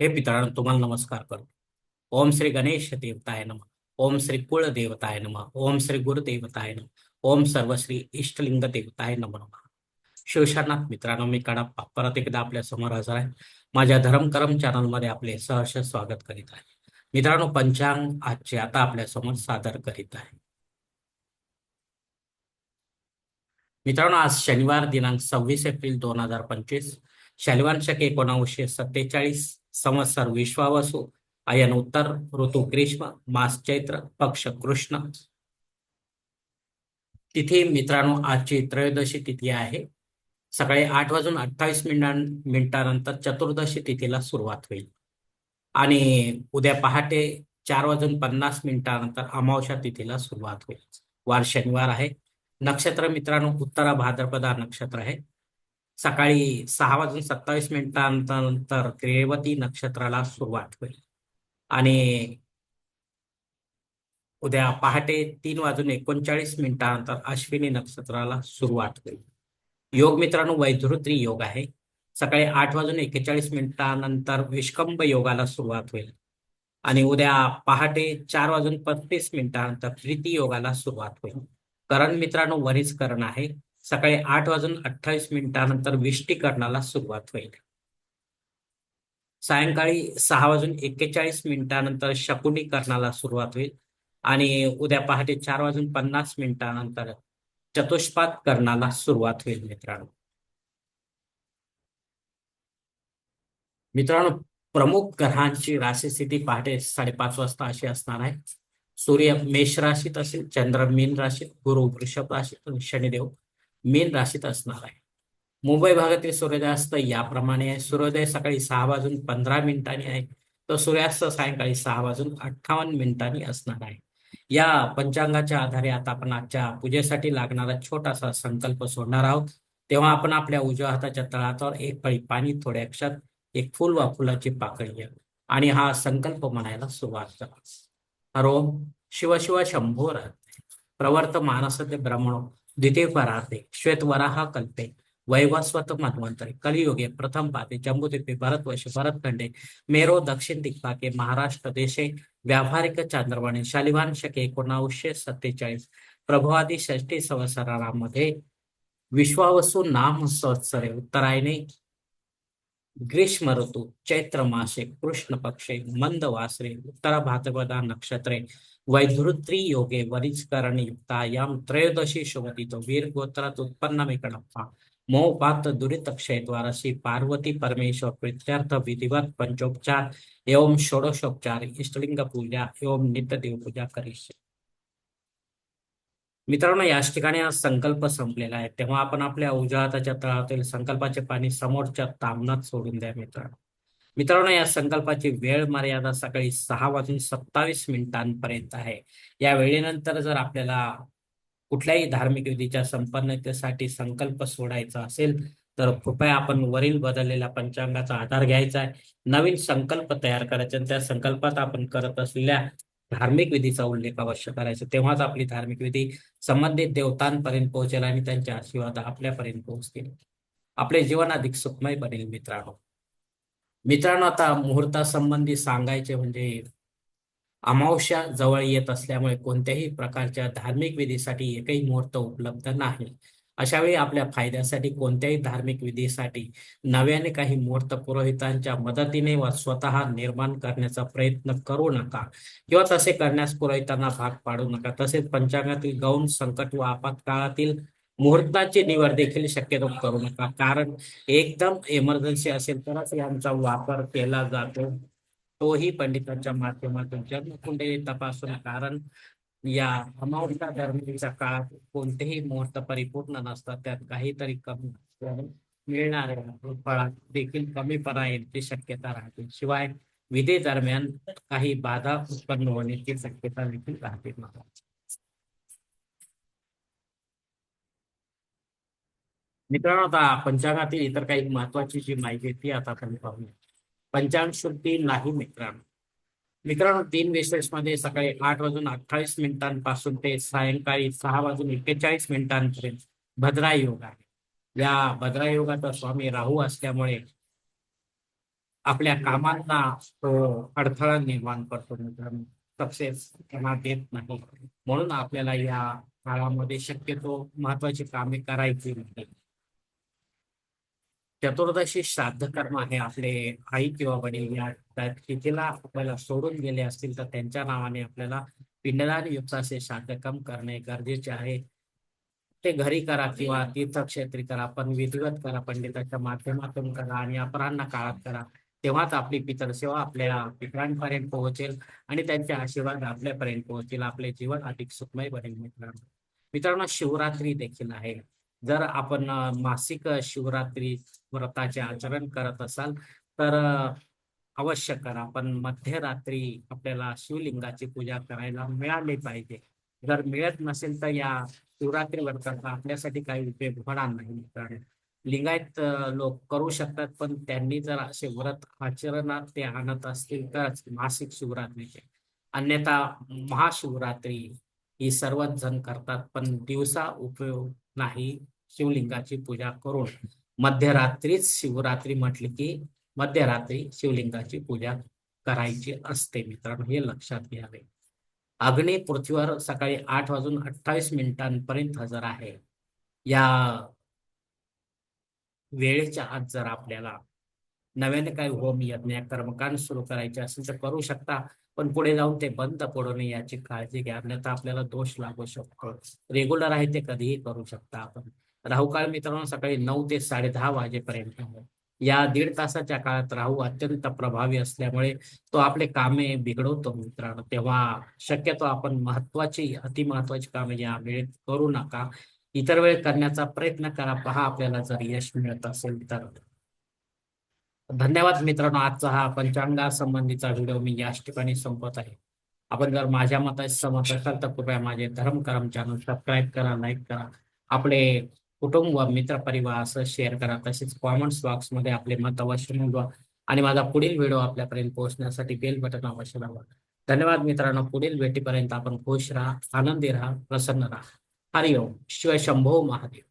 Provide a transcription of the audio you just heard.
हे मित्रांनो तुम्हाला नमस्कार करतो. ओम श्री गणेश देवताय नम. ओम श्री कुळ देवताय नम. ओम श्री गुरुदेवताय नम. ओम सर्वश्री इष्टलिंग देवताय नम नम. शिवशरणात मित्रांनो मी कडप्पा परत एकदा आपल्यासमोर हजर आहे. माझ्या धर्मकरम चॅनलमध्ये आपले सहर्ष स्वागत करीत आहे. मित्रांनो पंचांग आजचे आता आपल्यासमोर सादर करीत आहे. मित्रांनो आज शनिवार दिनांक सव्वीस एप्रिल दोन हजार पंचवीस. शनिवार शके एकोणावीसशे सत्तेचाळीस. संवत्सर विश्वावसु। अयन उत्तर ऋतू ग्रीष्म मास चैत्र पक्ष कृष्ण। तिथी मित्रांनो आजची त्रयोदशी तिथी आहे. सकाळी आठ वाजून अठ्ठावीस मिनिटां मिनिटानंतर चतुर्दशी तिथीला सुरुवात होईल. आणि उद्या पहाटे चार वाजून पन्नास मिनिटानंतर अमावस्या तिथीला सुरुवात होईल. वार शनिवार आहे. नक्षत्र मित्रांनो उत्तरा भाद्रपदा नक्षत्र आहे. सकाळी सहा वाजून सत्तावीस मिनिटांनंतर रेवती नक्षत्राला सुरुवात होईल. आणि उद्या पहाटे तीन वाजून एकोणचाळीस मिनिटानंतर अश्विनी नक्षत्राला सुरुवात होईल. योग मित्रांनो वैधृत्री योग आहे. सकाळी आठ वाजून एक्केचाळीस मिनिटानंतर विष्कंभ योगाला सुरुवात होईल. आणि उद्या पहाटे चार वाजून पस्तीस मिनिटानंतर प्रीती योगाला सुरुवात होईल. करण मित्रांनो वरीच करण आहे. सकाळी आठ वाजून अठ्ठावीस मिनिटानंतर विष्टीकरणाला सुरुवात होईल. सायंकाळी सहा वाजून एक्केचाळीस मिनिटानंतर शकुनीकरणाला सुरुवात होईल आणि उद्या पहाटे चार वाजून पन्नास मिनिटानंतर चतुष्पात करणाला सुरुवात होईल मित्रांनो. मित्रांनो प्रमुख ग्रहांची राशी स्थिती पहाटे साडेपाच वाजता अशी असणार आहे. सूर्य मेष राशीत असेल चंद्र मीन राशीत गुरु वृषभ राशीत शनिदेव मीन राशीत असणार आहे. मुंबई भागातील सूर्योदयास्त याप्रमाणे आहे सूर्योदय सकाळी सहा वाजून पंधरा मिनिटांनी आहे. तर सूर्यास्त सायंकाळी सहा वाजून अठ्ठावन्न मिनिटांनी असणार आहे. या पंचांगाच्या आधारे आता आपण आजच्या पूजेसाठी लागणारा छोटासा संकल्प सोडणार आहोत. तेव्हा आपण आपल्या उजव्या हाताच्या तळातावर एक पळी पाणी थोड्या अक्षात एक फुल वा फुलाची पाकळी घ्या. आणि हा संकल्प म्हणायला सुरुवात करा. हरोम शिव शिव शंभो प्रवर्त प्रवर्त मानसते ब्रह्मणो. द्वितीय श्वेतवराह श्वेत कल्पे वैवस्वत मन्वंतरे कलियुगे प्रथम पाते जम्बूद्वीपे भरतवश भरतखंडे मेरो दक्षिण दिक्पाके महाराष्ट्र देशे व्यावहारिक चांद्रवाणी शालिवान शके एकोणावीसशे सत्तेचाळीस प्रभुवादी षष्टी संवत्सरामध्ये विश्वावसू नाम संवत्सरे उत्तरायणे ग्रीष्म ऋतु चैत्र मासे कृष्ण पक्षे मंद वासरे भाद्रपदा नक्षत्रे वैधृत्री योगे वरिष्करण युक्तायाम त्रयोदशी शुभदितो वीर गोत्रात उत्पन्न विकडप्पा मोहपात दुरित क्षयद्वारा श्री पार्वती परमेश्वर प्रत्यर्थ विधिवत पंचोपचार एवं षोडशोपचार इष्टलिंग पूजा एवं नित्य देव पूजा करीश मित्रांनो याच ठिकाणी हा संकल्प संपलेला आहे. तेव्हा आपण आपल्या उजव्या तळातील संकल्पाचे पाणी समोरच्या तामनात सोडून द्या मित्रांनो. मित्रांनो या संकल्पाची वेळ मर्यादा सकाळी सहा वाजून सत्तावीस मिनिटांपर्यंत आहे. या वेळेनंतर जर आपल्याला कुठल्याही धार्मिक विधीच्या संपन्नतेसाठी संकल्प सोडायचा असेल तर कृपया आपण वरील बदललेल्या पंचांगाचा आधार घ्यायचा आहे. नवीन संकल्प तयार करायचा आणि त्या संकल्पात आपण करत असलेल्या धार्मिक विधीचा उल्लेख अवश्य करायचा. तेव्हाच आपली धार्मिक विधी संबंधित देवतांपर्यंत पोहोचेल आणि त्यांचे आशीर्वाद आपल्यापर्यंत पोहोचतील. आपले जीवन अधिक सुखमय बनेल मित्रांनो. मित्रांनो आता मुहूर्तासंबंधी सांगायचे म्हणजे अमावस्या जवळ येत असल्यामुळे कोणत्याही प्रकारच्या धार्मिक विधीसाठी एकही मुहूर्त उपलब्ध नाही. अशा वेळी आपल्या फायद्यासाठी कोणत्याही धार्मिक विधीसाठी नव्याने काही मुहूर्त पुरोहितांच्या मदतीने व स्वतः निर्माण करण्याचा प्रयत्न करू नका. किंवा तसे करण्यास पुरोहितांना भाग पाडू नका. तसेच पंचांगातील गौण संकट व आपत्काळातील मुहूर्ताची निवड देखील शक्यतो करू नका. कारण एकदम इमर्जन्सी असेल तरच यांचा वापर केला जातो. तोही पंडितांच्या माध्यमातून. जन्मकुंडली तपासून कारण या अमावस्या दरम्यानच्या काळात कोणतेही मुहूर्त परिपूर्ण नसतात. त्यात काहीतरी कमी मिळणाऱ्या फळात देखील कमीपणा येण्याची शक्यता राहते. शिवाय विधे दरम्यान काही बाधा उत्पन्न होण्याची शक्यता देखील राहते. मित्रांनो आता पंचांगातील इतर काही महत्वाची जी माहिती ती आता आपण पाहूया. पंचांग शुद्धी नाही मित्रांनो. मित्रांनो तीन विशेषमध्ये सकाळी आठ वाजून अठ्ठावीस मिनिटांपासून ते सायंकाळी सहा वाजून एक्केचाळीस मिनिटांपर्यंत भद्रा योग आहे. या भद्रा योगाचा स्वामी राहू असल्यामुळे आपल्या कामांना अडथळा निर्माण करतो मित्रांनो. सक्सेस त्यांना देत नाही. म्हणून आपल्याला या काळामध्ये शक्यतो महत्वाची कामे करायची नाही चतुर्दशी श्राद्ध कर्म आहे आपले आई किंवा वडील या तिथीला आपल्याला सोडून गेले असतील तर त्यांच्या नावाने आपल्याला पिंडदान युक्त असे श्राद्ध कर्म करणे गरजेचे आहे. ते घरी करा किंवा तीर्थक्षेत्री करा पण विधिवत करा पंडिताच्या माध्यमातून करा आणि अपराह्न काळात करा. तेव्हाच आपली पितरसेवा आपल्या पितरांपर्यंत पोहोचेल आणि त्यांचे आशीर्वाद आपल्यापर्यंत पोहोचेल आपले जीवन अधिक सुखमय बनेल मित्रांनो. मित्रांनो शिवरात्री देखील आहे. जर आपण मासिक शिवरात्री व्रताचे आचरण करत असाल तर अवश्य करा. पण मध्यरात्री आपल्याला शिवलिंगाची पूजा करायला मिळाली पाहिजे. जर मिळत नसेल तर या शिवरात्री व्रताचा आपल्यासाठी काही उपयोग होणार नाही. कारण लिंगायत लोक करू शकतात पण त्यांनी जर असे व्रत आचरणात ते आणत असतील तरच मासिक शिवरात्रीचे. अन्यथा महाशिवरात्री ही सर्वच जण करतात पण दिवसा उपयोग नाही. शिवलिंगाची पूजा करून मध्यरात्रीच शिवरात्री म्हटली की मध्यरात्री शिवलिंगाची पूजा करायची असते मित्रांनो हे लक्षात घ्यावे. अग्नी पृथ्वीवर सकाळी आठ वाजून अठ्ठावीस मिनिटांपर्यंत हजर आहे. या वेळेच्या आत जर आपल्याला नव्याने काही होम यज्ञ कर्मकांड सुरू करायचे असेल तर करू शकता. पण पुढे जाऊन ते बंद पडू नये याची काळजी घ्या. अन्यथा आपल्याला दोष लागू शकतो. रेग्युलर आहे ते कधीही करू शकता आपण. राहू काळ मित्रांनो सकाळी नऊ ते साडे दहा वाजेपर्यंत. आहे. या दीड तासाच्या काळात राहू अत्यंत प्रभावी असल्यामुळे तो आपले कामे बिघडवतो मित्रांनो. तेव्हा शक्यतो आपण महत्वाची अतिमहत्वाची कामे या वेळेत करू नका. इतर वेळ करण्याचा प्रयत्न करा. पहा आपल्याला जर यश मिळत असेल तर. धन्यवाद मित्रांनो आजचा हा पंचांगा संबंधीचा व्हिडिओ मी याच ठिकाणी संपत आहे. आपण जर माझ्या मताशी समज असाल तर कृपया माझे धर्म करम चॅनल सबस्क्राईब करा लाईक करा. आपले कुटुंब मित्र परिवार असं शेअर करा. तसेच कॉमेंट्स बॉक्समध्ये आपले मत अवश्य नोंदवा. आणि माझा पुढील व्हिडिओ आपल्यापर्यंत पोहोचण्यासाठी बेल बटन अवश्य दाबा. धन्यवाद मित्रांनो पुढील भेटीपर्यंत आपण खुश राहा आनंदी राहा प्रसन्न राहा. हरिओम. शिव शंभो महादेव.